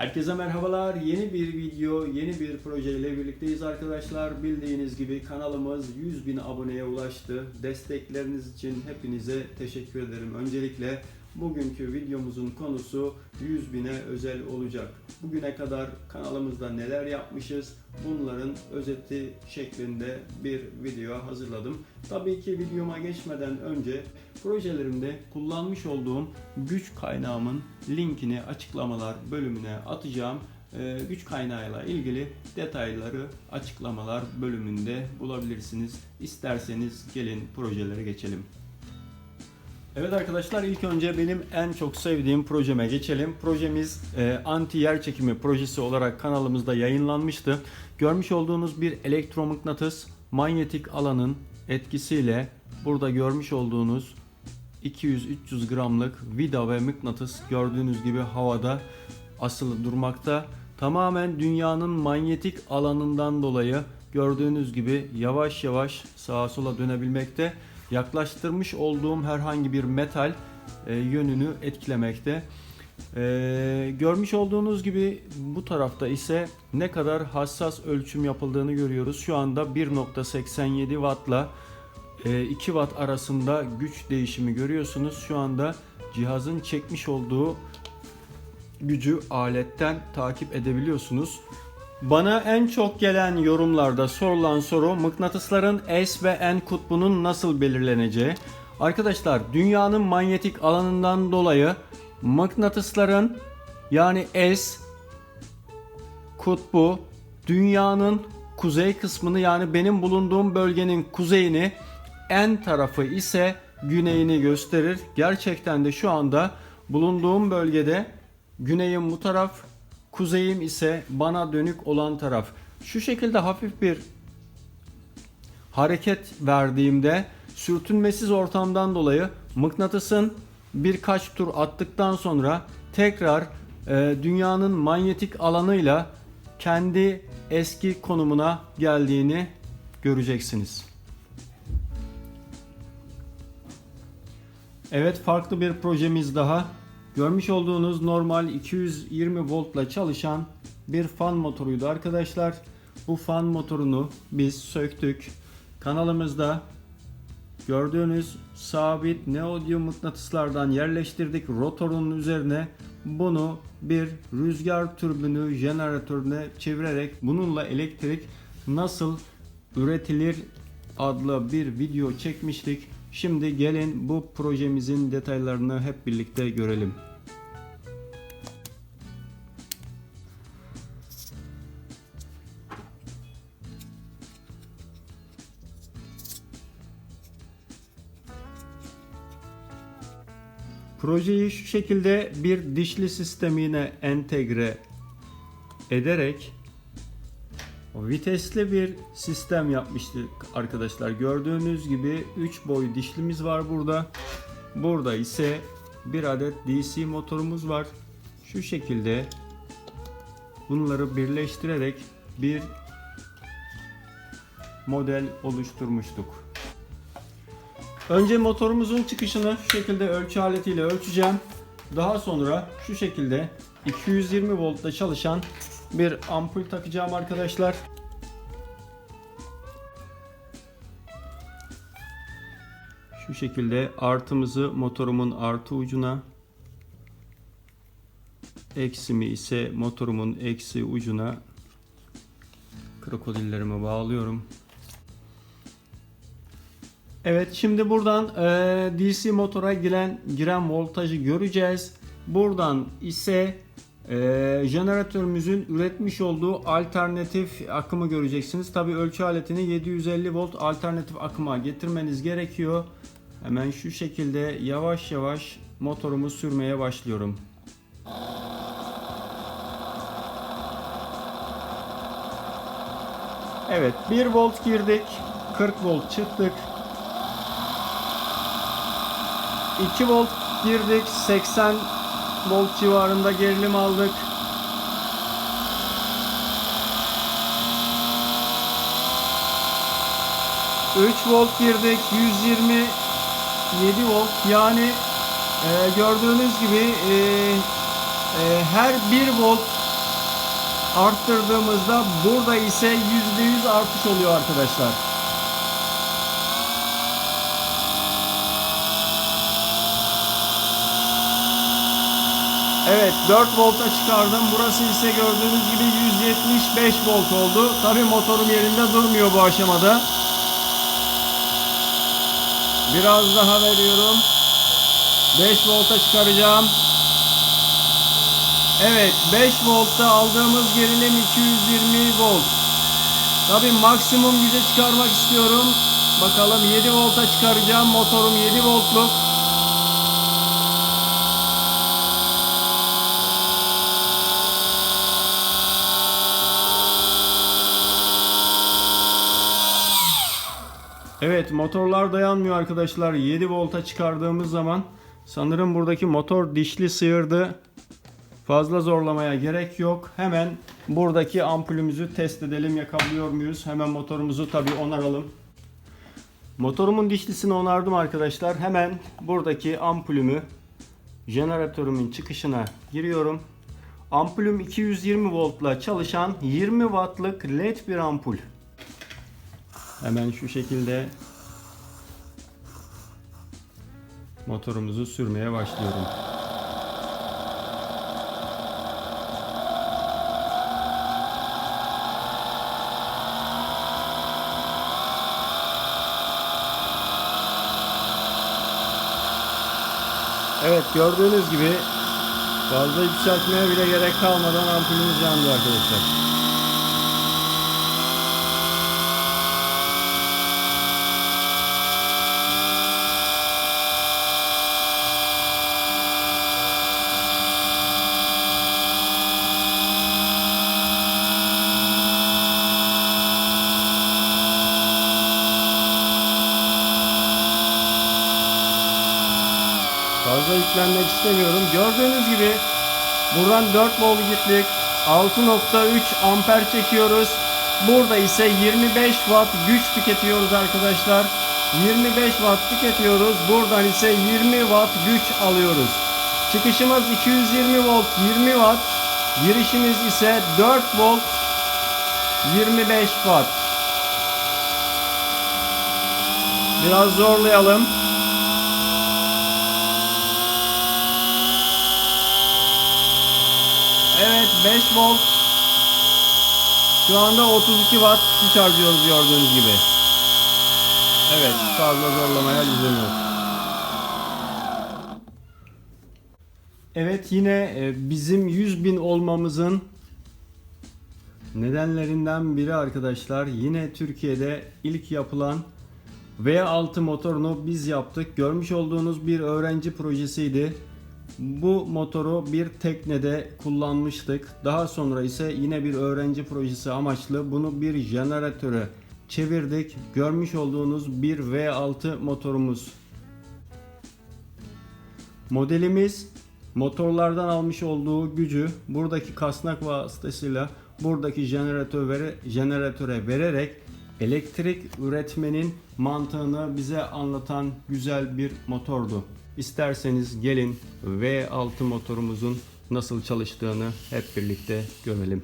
Herkese merhabalar. Yeni bir video, yeni bir proje ile birlikteyiz arkadaşlar. Bildiğiniz gibi kanalımız 100 bin aboneye ulaştı. Destekleriniz için hepinize teşekkür ederim. Öncelikle bugünkü videomuzun konusu 100 bine özel olacak. Bugüne kadar kanalımızda neler yapmışız bunların özeti şeklinde bir video hazırladım. Tabii ki videoma geçmeden önce projelerimde kullanmış olduğum güç kaynağımın linkini açıklamalar bölümüne atacağım. Ee, güç kaynağıyla ilgili detayları açıklamalar bölümünde bulabilirsiniz. İsterseniz gelin projelere geçelim. Evet arkadaşlar ilk önce benim en çok sevdiğim projeme geçelim. Projemiz e, anti yer çekimi projesi olarak kanalımızda yayınlanmıştı. Görmüş olduğunuz bir elektromıknatıs manyetik alanın etkisiyle burada görmüş olduğunuz 200-300 gramlık vida ve mıknatıs gördüğünüz gibi havada asılı durmakta. Tamamen dünyanın manyetik alanından dolayı gördüğünüz gibi yavaş yavaş sağa sola dönebilmekte. Yaklaştırmış olduğum herhangi bir metal e, yönünü etkilemekte. E, görmüş olduğunuz gibi bu tarafta ise ne kadar hassas ölçüm yapıldığını görüyoruz. Şu anda 1.87 wattla 2 watt arasında güç değişimi görüyorsunuz. Şu anda cihazın çekmiş olduğu gücü aletten takip edebiliyorsunuz. Bana en çok gelen yorumlarda sorulan soru mıknatısların S ve N kutbunun nasıl belirleneceği. Arkadaşlar dünyanın manyetik alanından dolayı mıknatısların yani S kutbu dünyanın kuzey kısmını yani benim bulunduğum bölgenin kuzeyini en tarafı ise güneyini gösterir. Gerçekten de şu anda bulunduğum bölgede güneyim bu taraf, kuzeyim ise bana dönük olan taraf. Şu şekilde hafif bir hareket verdiğimde sürtünmesiz ortamdan dolayı mıknatısın birkaç tur attıktan sonra tekrar e, dünyanın manyetik alanıyla kendi eski konumuna geldiğini göreceksiniz. Evet farklı bir projemiz daha. Görmüş olduğunuz normal 220 voltla çalışan bir fan motoruydu arkadaşlar. Bu fan motorunu biz söktük. Kanalımızda gördüğünüz sabit neodyum mıknatıslardan yerleştirdik rotorun üzerine. Bunu bir rüzgar türbünü jeneratörüne çevirerek bununla elektrik nasıl üretilir adlı bir video çekmiştik. Şimdi gelin bu projemizin detaylarını hep birlikte görelim. Projeyi şu şekilde bir dişli sistemine entegre ederek vitesli bir sistem yapmıştık arkadaşlar. Gördüğünüz gibi 3 boy dişlimiz var burada. Burada ise bir adet DC motorumuz var. Şu şekilde bunları birleştirerek bir model oluşturmuştuk. Önce motorumuzun çıkışını şu şekilde ölçü aletiyle ölçeceğim. Daha sonra şu şekilde 220 voltta çalışan bir ampul takacağım arkadaşlar. Şekilde artımızı motorumun artı ucuna eksimi ise motorumun eksi ucuna krokodillerimi bağlıyorum. Evet şimdi buradan e, DC motora giren giren voltajı göreceğiz. Buradan ise e, jeneratörümüzün üretmiş olduğu alternatif akımı göreceksiniz. Tabi ölçü aletini 750 volt alternatif akıma getirmeniz gerekiyor. Hemen şu şekilde yavaş yavaş motorumu sürmeye başlıyorum. Evet 1 volt girdik 40 volt çıktık 2 volt girdik 80 volt civarında gerilim aldık. Üç volt girdik 127 volt yani e, gördüğünüz gibi e, e, her 1 volt arttırdığımızda burada ise %100 artış oluyor arkadaşlar. Evet 4 volta çıkardım. Burası ise gördüğünüz gibi 175 volt oldu. Tabi motorum yerinde durmuyor bu aşamada. Biraz daha veriyorum. 5 volta çıkaracağım. Evet 5 voltta aldığımız gerilim 220 volt. Tabi maksimum güce çıkarmak istiyorum. Bakalım 7 volta çıkaracağım. Motorum 7 voltluk. Evet motorlar dayanmıyor arkadaşlar. 7 volta çıkardığımız zaman sanırım buradaki motor dişli sıyırdı. Fazla zorlamaya gerek yok. Hemen buradaki ampulümüzü test edelim. Yakabiliyor muyuz? Hemen motorumuzu tabii onaralım. Motorumun dişlisini onardım arkadaşlar. Hemen buradaki ampulümü jeneratörümün çıkışına giriyorum. Ampulüm 220 voltla çalışan 20 wattlık led bir ampul. Hemen şu şekilde motorumuzu sürmeye başlıyorum. Evet gördüğünüz gibi fazla yükseltmeye bile gerek kalmadan ampulümüz yandı arkadaşlar. Fazla yüklenmek istemiyorum. Gördüğünüz gibi buradan 4 volt gittik. 6.3 amper çekiyoruz. Burada ise 25 watt güç tüketiyoruz arkadaşlar. 25 watt tüketiyoruz. Buradan ise 20 watt güç alıyoruz. Çıkışımız 220 volt 20 watt. Girişimiz ise 4 volt 25 watt. Biraz zorlayalım. Evet 5 volt. Şu anda 32 watt güç harcıyoruz gördüğünüz gibi. Evet fazla zorlamaya lüzum yok. Evet yine e, bizim 100 bin olmamızın nedenlerinden biri arkadaşlar yine Türkiye'de ilk yapılan V6 motorunu biz yaptık. Görmüş olduğunuz bir öğrenci projesiydi. Bu motoru bir teknede kullanmıştık. Daha sonra ise yine bir öğrenci projesi amaçlı bunu bir jeneratöre çevirdik. Görmüş olduğunuz bir V6 motorumuz. Modelimiz motorlardan almış olduğu gücü buradaki kasnak vasıtasıyla buradaki jeneratöre, jeneratöre vererek elektrik üretmenin mantığını bize anlatan güzel bir motordu. İsterseniz gelin V6 motorumuzun nasıl çalıştığını hep birlikte görelim.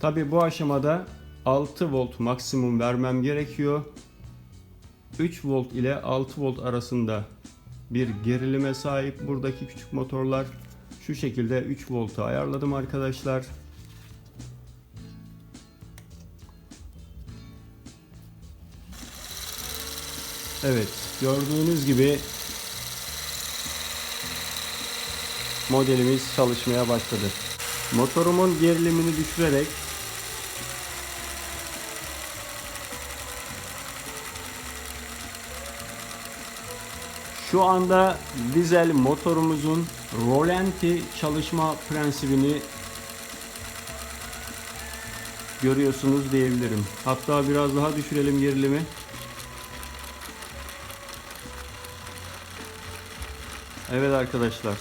Tabi bu aşamada 6 volt maksimum vermem gerekiyor. 3 volt ile 6 volt arasında bir gerilime sahip buradaki küçük motorlar. Şu şekilde 3 volta ayarladım arkadaşlar. Evet gördüğünüz gibi modelimiz çalışmaya başladı. Motorumun gerilimini düşürerek şu anda dizel motorumuzun rolanti çalışma prensibini görüyorsunuz diyebilirim. Hatta biraz daha düşürelim gerilimi. Evet arkadaşlar.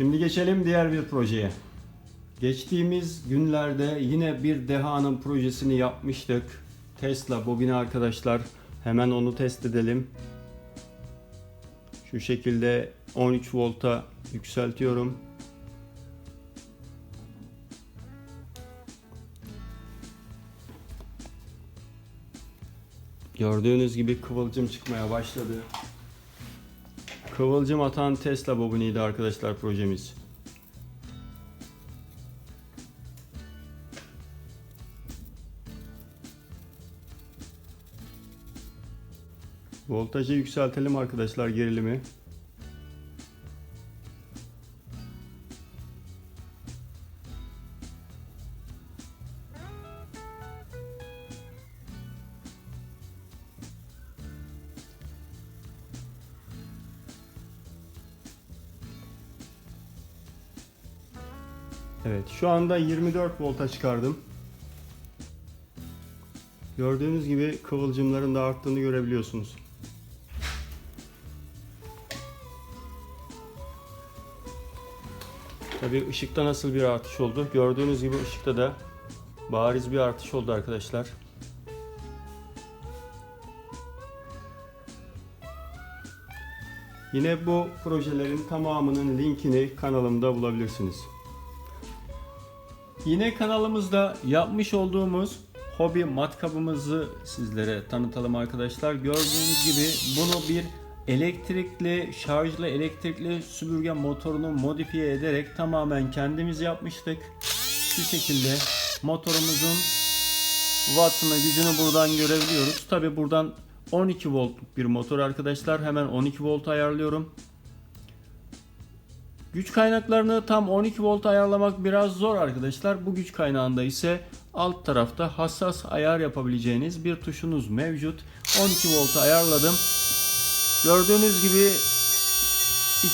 Şimdi geçelim diğer bir projeye. Geçtiğimiz günlerde yine bir dehanın projesini yapmıştık. Tesla bobini arkadaşlar. Hemen onu test edelim. Şu şekilde 13 volta yükseltiyorum. Gördüğünüz gibi kıvılcım çıkmaya başladı. Kıvılcım atan Tesla bobiniydi arkadaşlar projemiz. Voltajı yükseltelim arkadaşlar gerilimi. Şu anda 24 volta çıkardım. Gördüğünüz gibi kıvılcımların da arttığını görebiliyorsunuz. Tabii ışıkta nasıl bir artış oldu? Gördüğünüz gibi ışıkta da bariz bir artış oldu arkadaşlar. Yine bu projelerin tamamının linkini kanalımda bulabilirsiniz. Yine kanalımızda yapmış olduğumuz hobi matkabımızı sizlere tanıtalım arkadaşlar. Gördüğünüz gibi bunu bir elektrikli, şarjlı elektrikli süpürge motorunu modifiye ederek tamamen kendimiz yapmıştık. Şu şekilde motorumuzun wattını, gücünü buradan görebiliyoruz. Tabi buradan 12 voltluk bir motor arkadaşlar. Hemen 12 volt ayarlıyorum. Güç kaynaklarını tam 12 volt ayarlamak biraz zor arkadaşlar. Bu güç kaynağında ise alt tarafta hassas ayar yapabileceğiniz bir tuşunuz mevcut. 12 volt ayarladım. Gördüğünüz gibi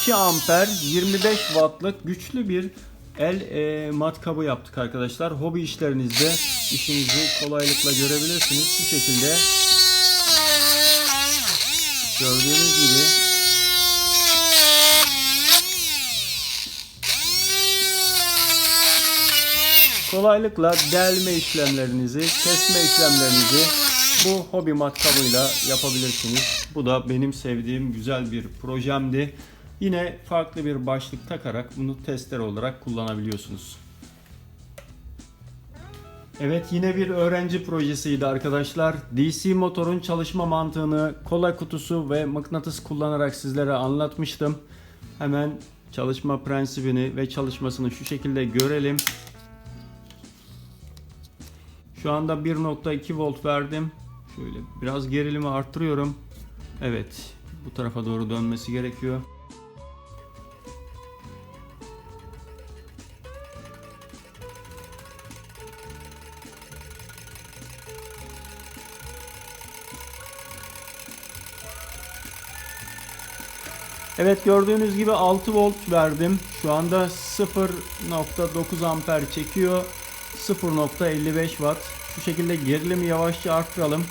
2 amper 25 wattlık güçlü bir el e, matkabı yaptık arkadaşlar. Hobi işlerinizde işinizi kolaylıkla görebilirsiniz. Şu şekilde gördüğünüz gibi kolaylıkla delme işlemlerinizi, kesme işlemlerinizi bu hobi matkabıyla yapabilirsiniz. Bu da benim sevdiğim güzel bir projemdi. Yine farklı bir başlık takarak bunu tester olarak kullanabiliyorsunuz. Evet yine bir öğrenci projesiydi arkadaşlar. DC motorun çalışma mantığını kolay kutusu ve mıknatıs kullanarak sizlere anlatmıştım. Hemen çalışma prensibini ve çalışmasını şu şekilde görelim. Şu anda 1.2 volt verdim. Şöyle biraz gerilimi arttırıyorum. Evet, bu tarafa doğru dönmesi gerekiyor. Evet gördüğünüz gibi 6 volt verdim. Şu anda 0.9 amper çekiyor. 0.55 watt. Şu şekilde gerilimi yavaşça arttıralım.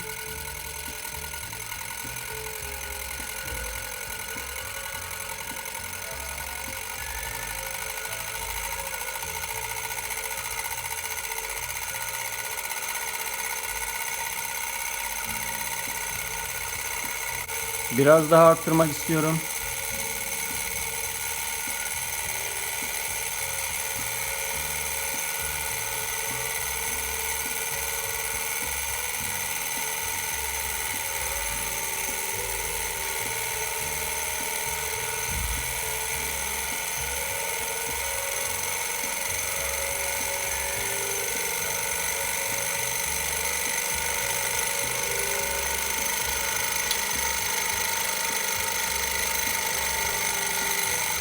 Biraz daha arttırmak istiyorum.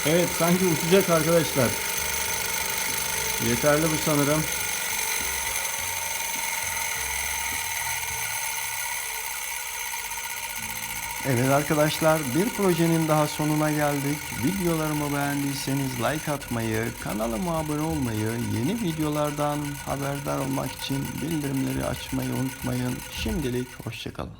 Evet sanki uçacak arkadaşlar. Yeterli bu sanırım. Evet arkadaşlar bir projenin daha sonuna geldik. Videolarımı beğendiyseniz like atmayı, kanalıma abone olmayı, yeni videolardan haberdar olmak için bildirimleri açmayı unutmayın. Şimdilik hoşçakalın.